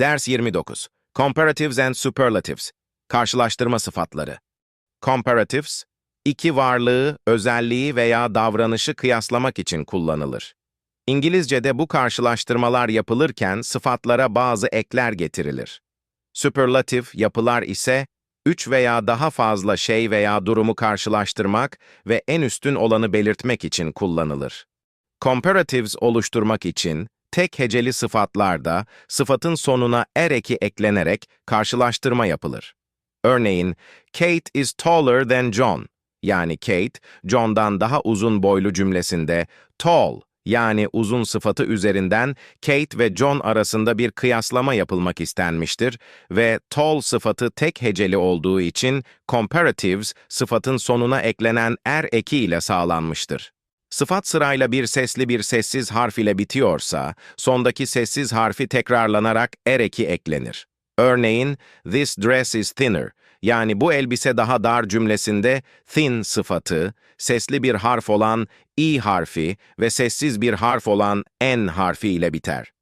Ders 29. Comparatives and Superlatives. Karşılaştırma sıfatları. Comparatives, iki varlığı, özelliği veya davranışı kıyaslamak için kullanılır. İngilizce'de bu karşılaştırmalar yapılırken sıfatlara bazı ekler getirilir. Superlative yapılar ise üç veya daha fazla şey veya durumu karşılaştırmak ve en üstün olanı belirtmek için kullanılır. Comparatives oluşturmak için tek heceli sıfatlarda sıfatın sonuna er eki eklenerek karşılaştırma yapılır. Örneğin, Kate is taller than John. Yani Kate, John'dan daha uzun boylu cümlesinde tall yani uzun sıfatı üzerinden Kate ve John arasında bir kıyaslama yapılmak istenmiştir ve tall sıfatı tek heceli olduğu için comparatives sıfatın sonuna eklenen er eki ile sağlanmıştır. Sıfat sırayla bir sesli bir sessiz harf ile bitiyorsa, sondaki sessiz harfi tekrarlanarak er eki eklenir. Örneğin, this dress is thinner, yani bu elbise daha dar cümlesinde thin sıfatı, sesli bir harf olan i harfi ve sessiz bir harf olan n harfi ile biter.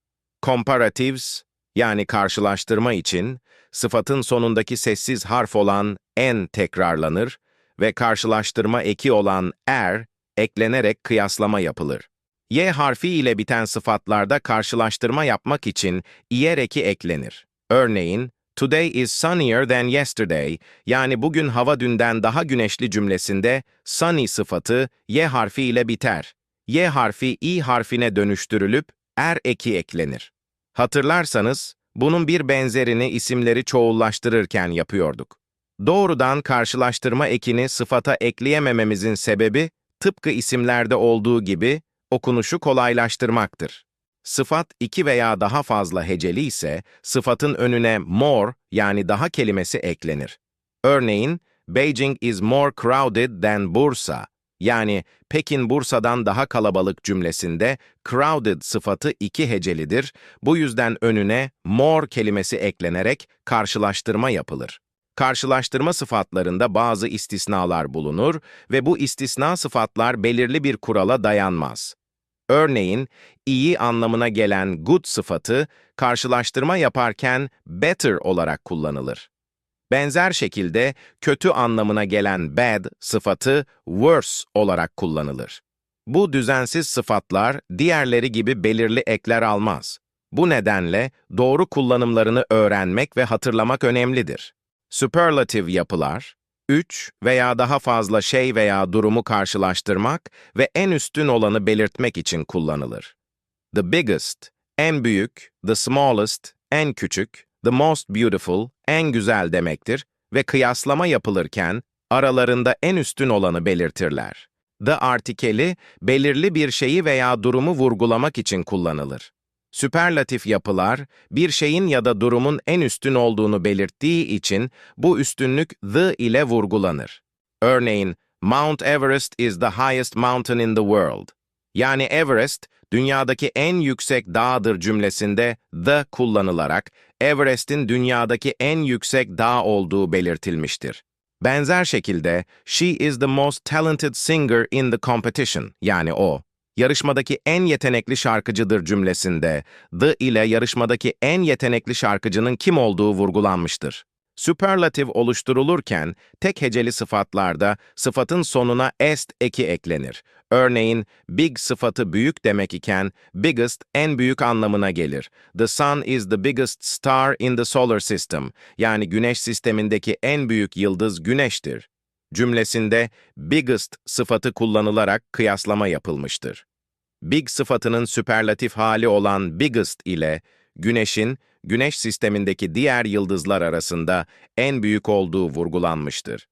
Comparatives, yani karşılaştırma için, sıfatın sonundaki sessiz harf olan n tekrarlanır ve karşılaştırma eki olan er, eklenerek kıyaslama yapılır. Y harfi ile biten sıfatlarda karşılaştırma yapmak için iyer eki eklenir. Örneğin, Today is sunnier than yesterday, yani bugün hava dünden daha güneşli cümlesinde sunny sıfatı y harfi ile biter. Y harfi i harfine dönüştürülüp er eki eklenir. Hatırlarsanız, bunun bir benzerini isimleri çoğullaştırırken yapıyorduk. Doğrudan karşılaştırma ekini sıfata ekleyemememizin sebebi, tıpkı isimlerde olduğu gibi okunuşu kolaylaştırmaktır. Sıfat iki veya daha fazla heceli ise sıfatın önüne more yani daha kelimesi eklenir. Örneğin, Beijing is more crowded than Bursa yani Pekin Bursa'dan daha kalabalık cümlesinde crowded sıfatı iki hecelidir. Bu yüzden önüne more kelimesi eklenerek karşılaştırma yapılır. Karşılaştırma sıfatlarında bazı istisnalar bulunur ve bu istisna sıfatlar belirli bir kurala dayanmaz. Örneğin, iyi anlamına gelen good sıfatı karşılaştırma yaparken better olarak kullanılır. Benzer şekilde kötü anlamına gelen bad sıfatı worse olarak kullanılır. Bu düzensiz sıfatlar diğerleri gibi belirli ekler almaz. Bu nedenle doğru kullanımlarını öğrenmek ve hatırlamak önemlidir. Superlative yapılar, üç veya daha fazla şey veya durumu karşılaştırmak ve en üstün olanı belirtmek için kullanılır. The biggest, en büyük, the smallest, en küçük, the most beautiful, en güzel demektir ve kıyaslama yapılırken aralarında en üstün olanı belirtirler. The artikeli belirli bir şeyi veya durumu vurgulamak için kullanılır. Süperlatif yapılar, bir şeyin ya da durumun en üstün olduğunu belirttiği için bu üstünlük the ile vurgulanır. Örneğin, Mount Everest is the highest mountain in the world. Yani Everest, dünyadaki en yüksek dağdır cümlesinde the kullanılarak Everest'in dünyadaki en yüksek dağ olduğu belirtilmiştir. Benzer şekilde, she is the most talented singer in the competition, yani o, yarışmadaki en yetenekli şarkıcıdır cümlesinde the ile yarışmadaki en yetenekli şarkıcının kim olduğu vurgulanmıştır. Superlatif oluşturulurken tek heceli sıfatlarda sıfatın sonuna est eki eklenir. Örneğin big sıfatı büyük demek iken biggest en büyük anlamına gelir. The sun is the biggest star in the solar system. Yani güneş sistemindeki en büyük yıldız güneştir. Cümlesinde biggest sıfatı kullanılarak kıyaslama yapılmıştır. Big sıfatının süperlatif hali olan biggest ile Güneş'in, Güneş sistemindeki diğer yıldızlar arasında en büyük olduğu vurgulanmıştır.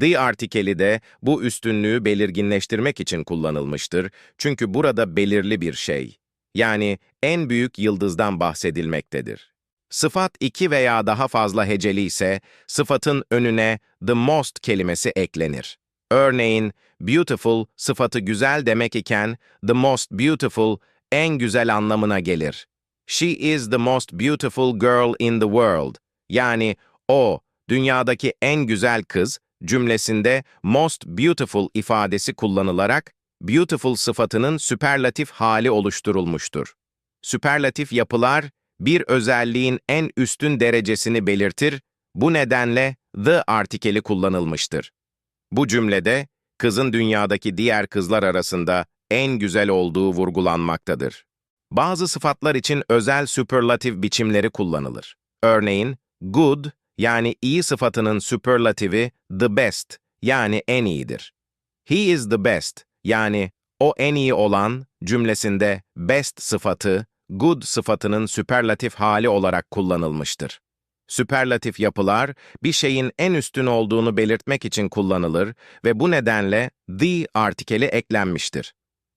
The artikeli de bu üstünlüğü belirginleştirmek için kullanılmıştır çünkü burada belirli bir şey, yani en büyük yıldızdan bahsedilmektedir. Sıfat iki veya daha fazla heceli ise sıfatın önüne the most kelimesi eklenir. Örneğin, beautiful sıfatı güzel demek iken the most beautiful en güzel anlamına gelir. She is the most beautiful girl in the world. Yani o, dünyadaki en güzel kız cümlesinde most beautiful ifadesi kullanılarak beautiful sıfatının süperlatif hali oluşturulmuştur. Süperlatif yapılar, bir özelliğin en üstün derecesini belirtir, bu nedenle the artikeli kullanılmıştır. Bu cümlede kızın dünyadaki diğer kızlar arasında en güzel olduğu vurgulanmaktadır. Bazı sıfatlar için özel süperlatif biçimleri kullanılır. Örneğin, good yani iyi sıfatının süperlatifi the best yani en iyidir. He is the best yani o en iyi olan cümlesinde best sıfatı good sıfatının süperlatif hali olarak kullanılmıştır. Süperlatif yapılar bir şeyin en üstün olduğunu belirtmek için kullanılır ve bu nedenle the artikeli eklenmiştir.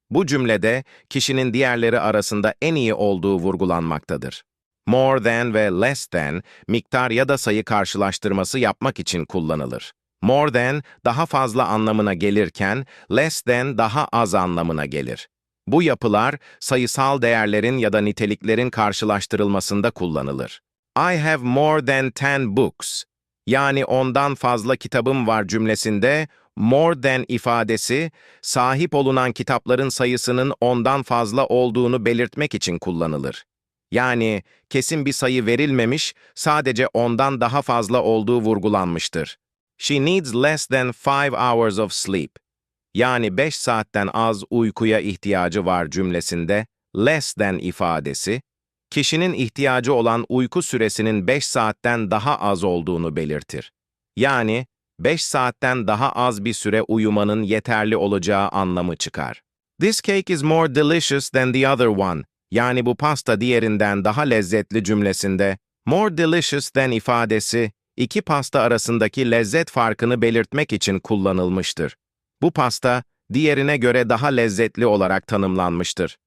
Bu cümlede kişinin diğerleri arasında en iyi olduğu vurgulanmaktadır. More than ve less than miktar ya da sayı karşılaştırması yapmak için kullanılır. More than daha fazla anlamına gelirken less than daha az anlamına gelir. Bu yapılar sayısal değerlerin ya da niteliklerin karşılaştırılmasında kullanılır. I have more than 10 books. Yani ondan fazla kitabım var cümlesinde more than ifadesi sahip olunan kitapların sayısının ondan fazla olduğunu belirtmek için kullanılır. Yani kesin bir sayı verilmemiş, sadece ondan daha fazla olduğu vurgulanmıştır. She needs less than 5 hours of sleep. Yani 5 saatten az uykuya ihtiyacı var cümlesinde less than ifadesi, kişinin ihtiyacı olan uyku süresinin 5 saatten daha az olduğunu belirtir. Yani 5 saatten daha az bir süre uyumanın yeterli olacağı anlamı çıkar. This cake is more delicious than the other one. Yani bu pasta diğerinden daha lezzetli cümlesinde more delicious than ifadesi iki pasta arasındaki lezzet farkını belirtmek için kullanılmıştır. Bu pasta diğerine göre daha lezzetli olarak tanımlanmıştır.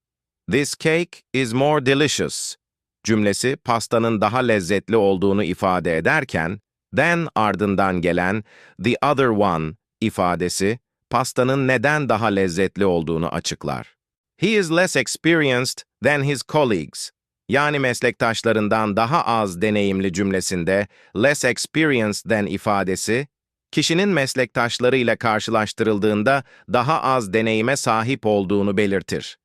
This cake is more delicious cümlesi pastanın daha lezzetli olduğunu ifade ederken, then ardından gelen the other one ifadesi pastanın neden daha lezzetli olduğunu açıklar. He is less experienced than his colleagues. Yani meslektaşlarından daha az deneyimli cümlesinde less experienced than ifadesi, kişinin meslektaşlarıyla karşılaştırıldığında daha az deneyime sahip olduğunu belirtir.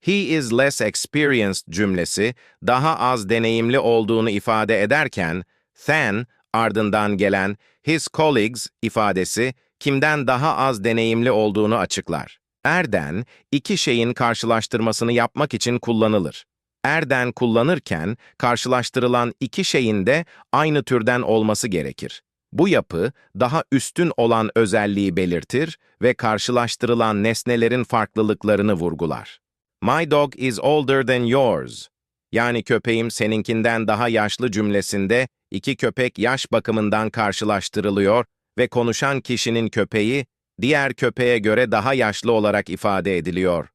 He is less experienced cümlesi daha az deneyimli olduğunu ifade ederken, than ardından gelen his colleagues ifadesi kimden daha az deneyimli olduğunu açıklar. Erden, iki şeyin karşılaştırmasını yapmak için kullanılır. Erden kullanırken karşılaştırılan iki şeyin de aynı türden olması gerekir. Bu yapı daha üstün olan özelliği belirtir ve karşılaştırılan nesnelerin farklılıklarını vurgular. My dog is older than yours. Yani köpeğim seninkinden daha yaşlı cümlesinde iki köpek yaş bakımından karşılaştırılıyor ve konuşan kişinin köpeği diğer köpeğe göre daha yaşlı olarak ifade ediliyor.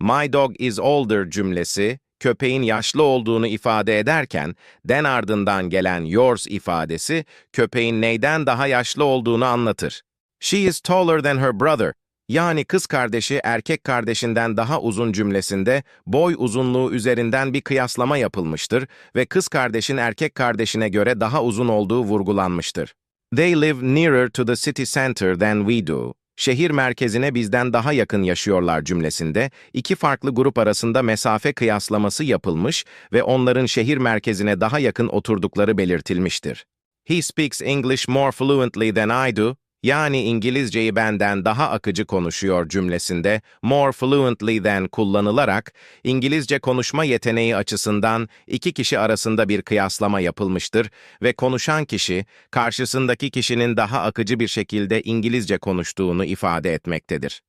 My dog is older cümlesi köpeğin yaşlı olduğunu ifade ederken den ardından gelen yours ifadesi köpeğin neyden daha yaşlı olduğunu anlatır. She is taller than her brother. Yani kız kardeşi erkek kardeşinden daha uzun cümlesinde boy uzunluğu üzerinden bir kıyaslama yapılmıştır ve kız kardeşin erkek kardeşine göre daha uzun olduğu vurgulanmıştır. They live nearer to the city center than we do. Şehir merkezine bizden daha yakın yaşıyorlar cümlesinde iki farklı grup arasında mesafe kıyaslaması yapılmış ve onların şehir merkezine daha yakın oturdukları belirtilmiştir. He speaks English more fluently than I do. Yani İngilizceyi benden daha akıcı konuşuyor cümlesinde more fluently than kullanılarak İngilizce konuşma yeteneği açısından iki kişi arasında bir kıyaslama yapılmıştır ve konuşan kişi karşısındaki kişinin daha akıcı bir şekilde İngilizce konuştuğunu ifade etmektedir.